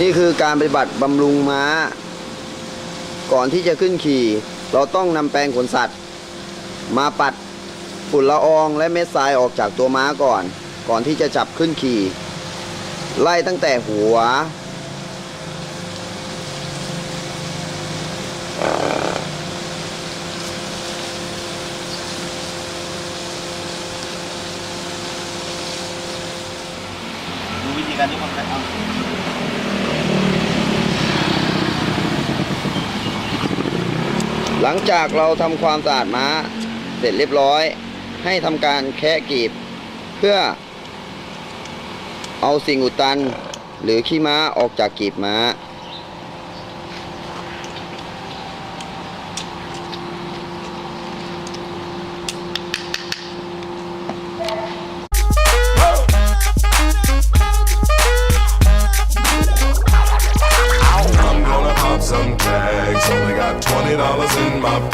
นี่คือการปฏิบัติบำรุงม้า ก่อนที่จะขึ้นขี่ เราต้องนำแปรงขนสัตว์ มาปัดฝุ่นละอองและเม็ดทรายออกจากตัวม้าก่อน ก่อนที่จะจับขึ้นขี่ ไล่ตั้งแต่หัว ดูวิธีการที่คนนะครับหลังจากเราทำความสะอาดม้า เสร็จเรียบร้อย ให้ทำการแคะกีบ เพื่อ เอาสิ่งอุดตัน หรือขี้ม้าออกจากกีบม้า I'm gonna pop some tags. Only got twenty dollars in my pocket.